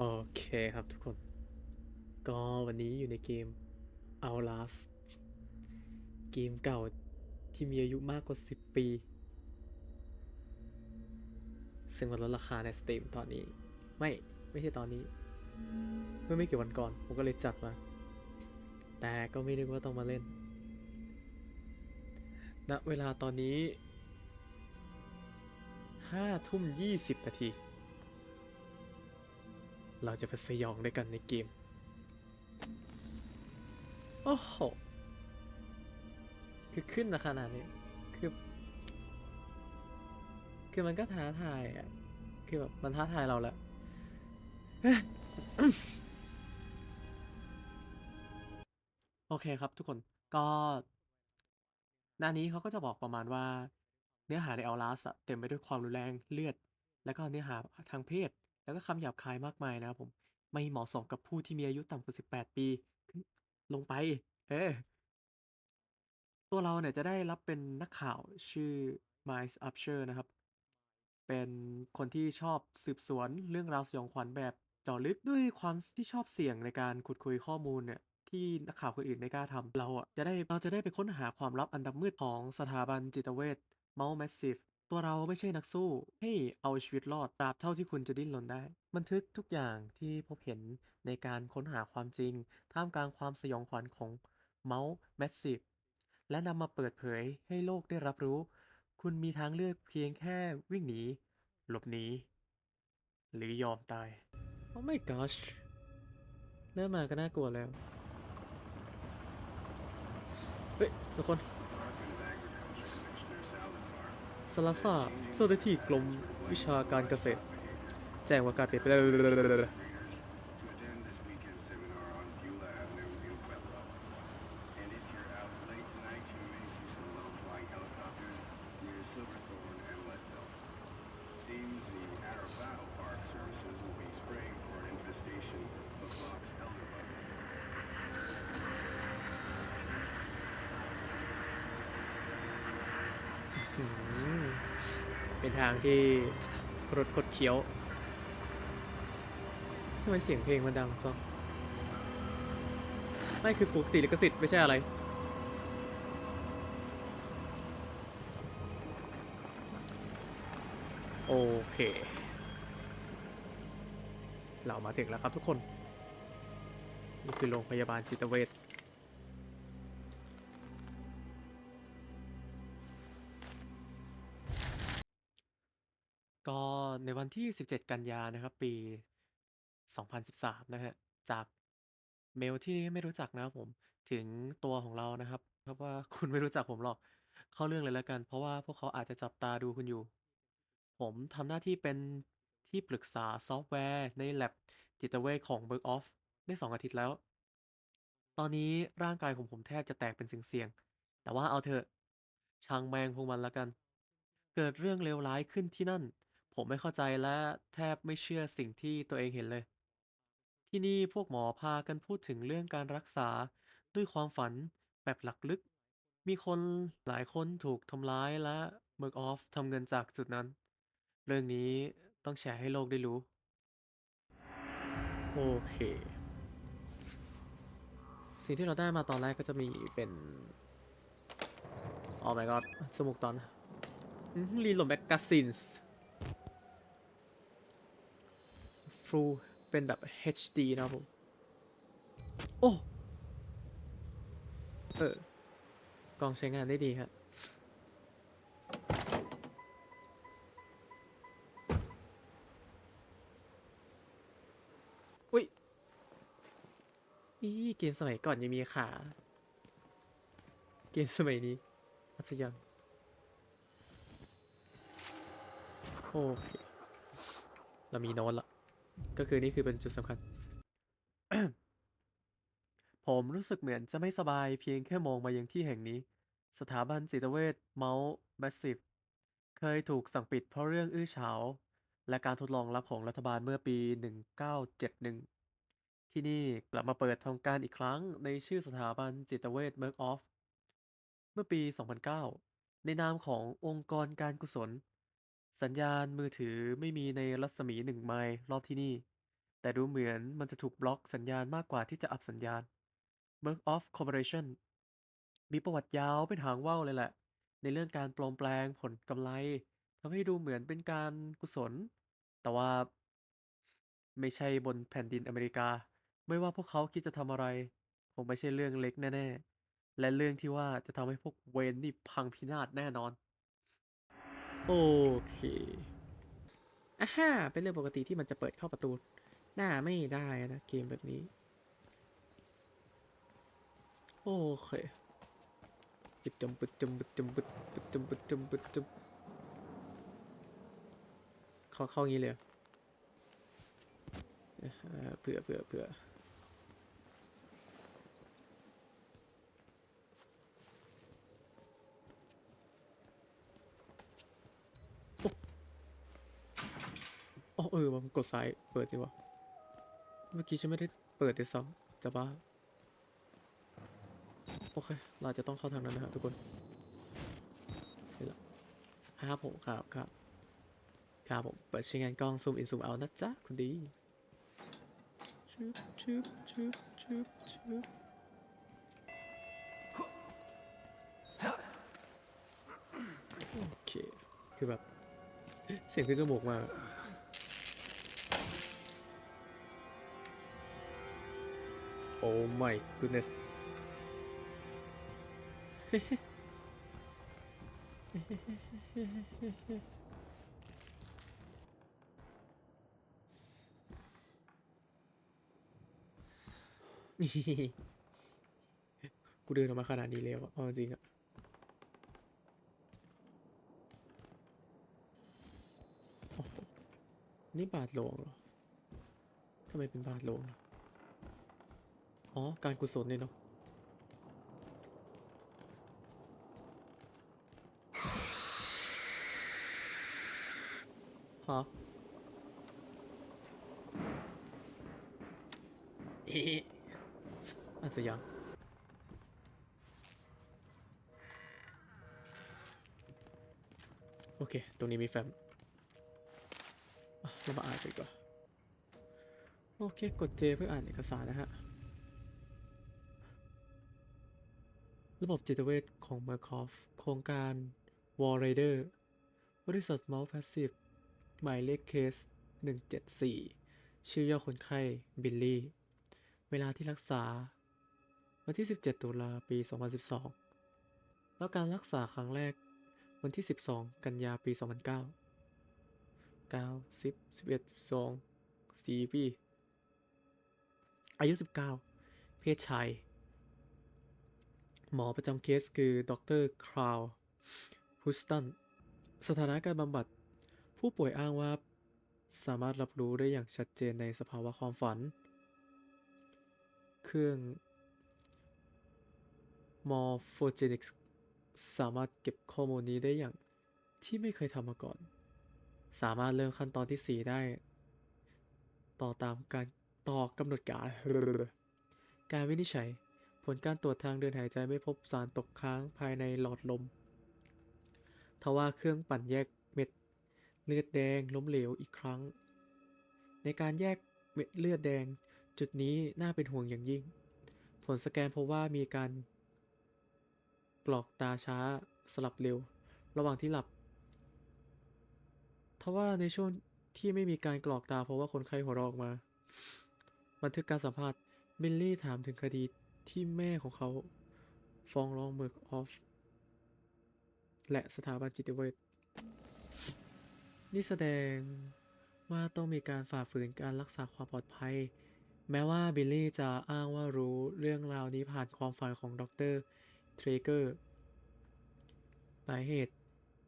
โอเคครับทุกคน ก็วันนี้อยู่ในเกม Outlast เกมเก่าที่มีอายุมากกว่า 10 ปี ซึ่งมันลดราคาใน Steam ตอนนี้ ไม่ไม่ใช่ตอนนี้ เมื่อไม่กี่วันก่อน ผมก็เลยจัดมา แต่ก็ไม่นึกว่าต้องมาเล่นณเวลาตอนนี้5ทุ่ม20นาที เราจะไปสยองด้วยกันในเกม โอ้โห คือขึ้นมาขนาดนี้ คือ คือมันก็ท้าทายอะ คือแบบมันท้าทายเราแหละโอเคครับทุกคนก็ หน้านี้เขาก็จะบอกประมาณว่า เนื้อหาใน Outlast อะเต็มไปด้วยความรุนแรงเลือด แล้วก็เนื้อหาทางเพศ แล้วก็คำหยาบคายมากมายนะครับผมไม่เหมาะสมกับผู้ที่มีอายุต่ำกว่า 18 ปี ลงไป เออตัวเราเนี่ยจะได้รับเป็นนักข่าวชื่อ Miles Upshur นะครับ เป็นคนที่ชอบสืบสวนเรื่องราวสยองขวัญแบบจาะลึกด้วยความที่ชอบเสี่ยงในการขุดคุยข้อมูลเนี่ยที่นักข่าวคนอื่นไม่กล้าทำเราอะจะได้เราจะได้ไปค้นหาความลับอันดำมืดของสถาบันจิตเวช Mount Massive ตัวเราไม่ใช่นักสู้ ให้เอาชีวิตรอดตราบเท่าที่คุณจะดิ้นรนได้ บันทึกทุกอย่างที่พบเห็นในการค้นหาความจริง ท่ามกลางความสยองขวัญของ Mount Massive และนำมาเปิดเผยให้โลกได้รับรู้ คุณมีทางเลือกเพียงแค่วิ่งหนี หลบหนี หรือยอมตาย Oh my gosh เริ่มมาก็น่ากลัวแล้ว เฮ้ย ทุกคน สลาซาเจ้าหน้าที่กรมวิชาการเกษตร แจ้งว่าการเปลี่ยนแปลง เป็นทางที่รถคดเคี้ยวทำไมเสียงเพลงมันดังจังไม่คือปกติลิขสิทธิ์ไม่ใช่อะไร โอเค เรามาถึงแล้วครับทุกคน นี่คือโรงพยาบาลจิตเวช ที่ 17 กันยานะครับ ปี 2013 นะฮะ จากเมลที่ไม่รู้จักนะครับผม ถึงตัวของเรานะครับเพราะว่าคุณไม่รู้จักผมหรอก เข้าเรื่องเลยแล้วกัน เพราะว่าพวกเขาอาจจะจับตาดูคุณอยู่ ผมทำหน้าที่เป็นที่ปรึกษาซอฟต์แวร์ใน lab จิตเวชของ Berg Off ได้ 2 อาทิตย์แล้ว ตอนนี้ร่างกายของผมแทบจะแตกเป็นเสียงๆแต่ว่าเอาเถอะช่างแมงพวกมันแล้วกัน เกิดเรื่องเลวร้ายขึ้นที่นั่น ผมไม่เข้าใจและแทบไม่เชื่อสิ่งที่ตัวเองเห็นเลย ที่นี่พวกหมอพากันพูดถึงเรื่องการรักษาด้วยความฝันแบบหลักลึก มีคนหลายคนถูกทำร้ายและเบิร์กออฟทำเงินจากจุดนั้น เรื่องนี้ต้องแชร์ให้โลกได้รู้ โอเค สิ่งที่เราได้มาตอนแรกก็จะมีเป็นอ๋อ my god สมุกตอนรีโหลดแมกกาซีนส์ ฟูเป็นแบบ HD นะครับผม โอ้ เออ กล้องใช้งานได้ดีฮะอุ้ยอีเกมสมัยก่อนยังมีขา เกมสมัยนี้อัศยังโอเค เรามีโน้ตละ ก็คือนี่คือเป็นจุดสำคัญ ผมรู้สึกเหมือนจะไม่สบายเพียงแค่มองมายังที่แห่งนี้ สถาบันจิตเวชเมาส์แมสซีฟเคยถูกสั่งปิดเพราะเรื่องอื้อฉาว และการทดลองลับของรัฐบาลเมื่อปี 1971 ที่นี่กลับมาเปิดทำการอีกครั้งในชื่อสถาบันจิตเวชเมิร์กออฟ เมื่อปี 2009 ในนามขององค์กรการกุศล สัญญาณมือถือไม่มีในรัศมีหนึ่งไมล์รอบที่นี่ แต่ดูเหมือนมันจะถูกบล็อกสัญญาณมากกว่าที่จะอับสัญญาณ Merc of Corporation มีประวัติยาวเป็นหางว่าวเลยแหละ ในเรื่องการปลอมแปลงผลกำไรทำให้ดูเหมือนเป็นการกุศล แต่ว่า ไม่ใช่บนแผ่นดินอเมริกา ไม่ว่าพวกเขาคิดจะทำอะไรคงไม่ใช่เรื่องเล็กแน่ ๆ และเรื่องที่ว่าจะทำให้พวกเวนนี่พังพินาศแน่นอน โอเคอ่าฮ่าเป็นเรื่องปกติที่มันจะเปิดเข้าประตู หน้าไม่ได้นะเกมแบบนี้ โอเคปิดจมปิดจมปิดจมปิดปิดจมปิดจมปิดจมเข้าเข้างี้เลยเผื่อเผื่อเผื่อโอ้โอ้ เออว่ะมันกดซ้ายเปิดดีวะเมื่อกี้ฉันไม่ได้เปิดเลยซ้ำจะบ้า โอเค เราจะต้องเข้าทางนั้นนะครับทุกคนนี่แหละครับผมครับครับครับผมเปิดใช้งานกล้องซูมอินซูมเอานะจ๊ะคุณดีชึบชึบชึบชึบชึบโอเค คือแบบ เสียงขึ้นจมูกมา โอ้ my goodness กูเดินออกมาขนาดนี้แล้วอะเอาจริงอะนี่บาทหลวงเหรอ ทำไมเป็นบาทหลวงล่ะ อ๋อ การกุศลเนี่ยเนาะฮะเอ๊ะอาสยามโอเค ตรงนี้มีแฟ้มเรามาอ่านกันดีกว่อน โอเค กด J เพื่ออ่านเอกสารนะฮะ ระบบจิตเวชของเมอร์คอฟ โครงการ War Raider บริษัท Mount Passive หมายเลขเคส 174 ชื่อย่อคนไข้บิลลี่ เวลาที่รักษา วันที่ 17 ตุลาปี 2012 แล้วการรักษาครั้งแรกวันที่ 12 กันยาปี 2009 9 10 11 12 4ปี อายุ 19 เพศชาย หมอประจำเคสคือดรคราวฮุสตัน สถานะการบำบัด ผู้ป่วยอ้างว่า สามารถรับรู้ได้อย่างชัดเจนในสภาวะความฝัน เครื่อง Morphogenics สามารถเก็บข้อมูลนี้ได้อย่างที่ไม่เคยทำมาก่อน สามารถเริ่มขั้นตอนที่ 4 ได้ ต่อตามการต่อกำหนดการ การวินิจฉัย ผลการตรวจทางเดินหายใจไม่พบสารตกค้างภายในหลอดลม ทว่าเครื่องปั่นแยกเม็ดเลือดแดงล้มเหลวอีกครั้ง ในการแยกเม็ดเลือดแดงจุดนี้น่าเป็นห่วงอย่างยิ่ง ผลสแกนพบว่ามีการกรอกตาช้าสลับเร็ว ระหว่างที่หลับ ทว่าในช่วงที่ไม่มีการกรอกตาเพราะว่าคนไข้หัวเราะออกมา บันทึกการสัมภาษณ์บิลลี่ถามถึงคดี ที่แม่ของเขาฟ้องร้องเมิร์กออฟ และสถาบันจิตเวชนี่แสดงว่าต้องมีการฝ่าฝืนการรักษาความปลอดภัย แม้ว่าบิลลี่จะอ้างว่ารู้เรื่องราวนี้ผ่านความฝันของดรเทรเกอร์หมายเหตุ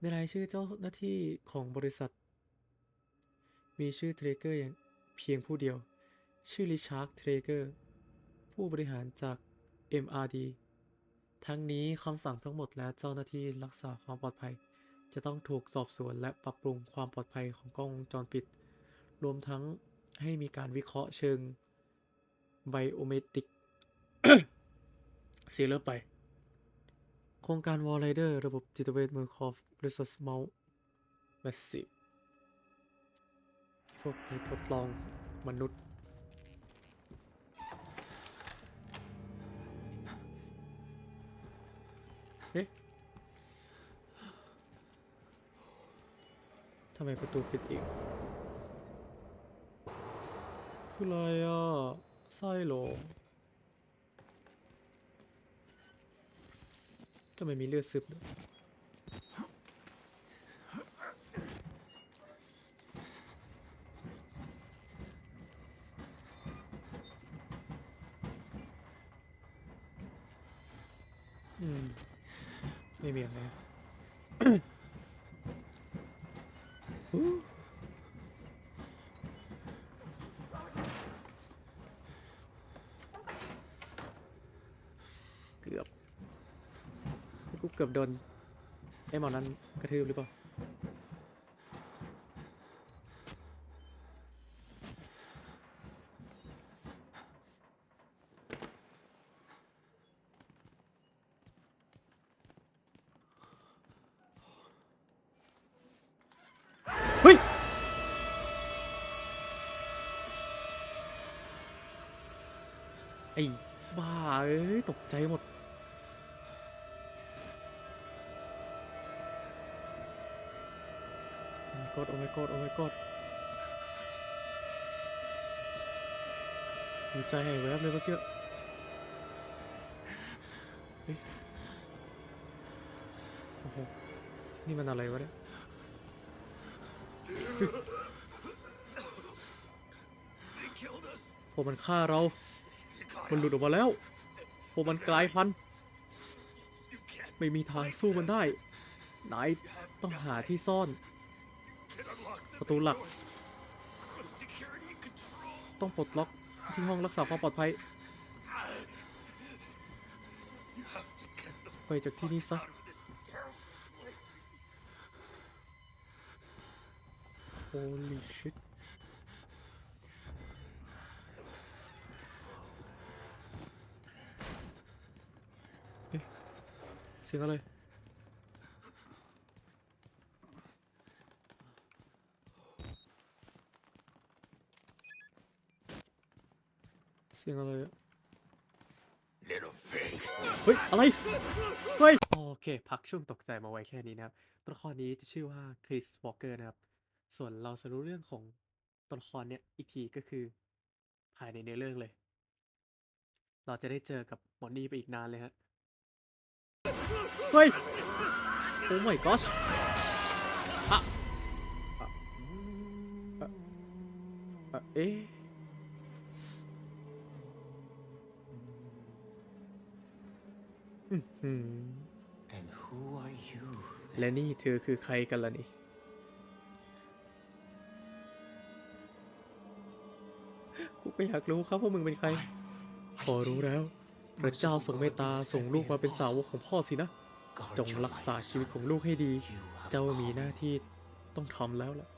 ในรายชื่อเจ้าหน้าที่ของบริษัท มีชื่อเทรเกอร์อย่างเพียงผู้เดียว ชื่อริชาร์ดเทรเกอร์ผู้บริหารจาก MRD ทั้งนี้คำสั่งทั้งหมดและเจ้าหน้าที่รักษาความปลอดภัย จะต้องถูกสอบสวนและปรับปรุงความปลอดภัยของกล้องวงจรปิด รวมทั้งให้มีการวิเคราะห์เชิงไบโอเมติกเสียเริ่มไป โครงการ Wall Rider ระบบจิตเวชมือคอฟ Resource Mount Massive พวกนี้ทดลองมนุษย์ ทำไมประตูปิดอีก คืออะไรอะไส้หรอทำไมมีเลือดซึบด้วยอืม ไม่มีอะไร ฮู้ เกือบ กูเกือบโดนไอ้หมอนั้นกระทืบหรือเปล่า ฮ้ยไอ้บ้าเอ้ยตกใจหมด โอ้ my god โอ้ my god โอ้ my god หัวใจหายแวบเลยเมื่อกี้เฮ้ยโอ้โหนี่มันอะไรวะเนี่ย พวกมันฆ่าเรา มันหลุดออกมาแล้ว พวกมันกลายพันธุ์ ไม่มีทางสู้มันได้ นายต้องหาที่ซ่อน ประตูหลัก ต้องปลดล็อกที่ห้องรักษาความปลอดภัย ไปจากที่นี่ซะ Holy shit เอ๊ะเสียงอะไร เสียงอะไรอะ Little pig. เฮ้ย อะไร เฮ้ย โอเค พักช่วงตกใจมาไว้แค่นี้นะครับ ตัวละครนี้จะชื่อว่าคริสวอลเกอร์นะครับ ส่วนเราจะรู้เรื่องของตัวละครเนี่ยอีกทีก็คือภายในเนื้อเรื่องเลย เราจะได้เจอกับหมอนี่ไปอีกนานเลยฮะ เฮ้ย โอ้ my gosh อะอะอะอะเอ๊ะอื้อหือ And who are you? และนี่เธอคือใครกันล่ะนี่ กูก็อยากรู้ครับว่ามึงเป็นใคร พอรู้แล้ว พระเจ้าทรงเมตตาส่งลูกมาเป็นสาวกของพ่อสินะ Guard จง your รักษา life. ชีวิตของลูกให้ดี You have เจ้ามีห come. น้าที่ต้องทำแล้วล่ะ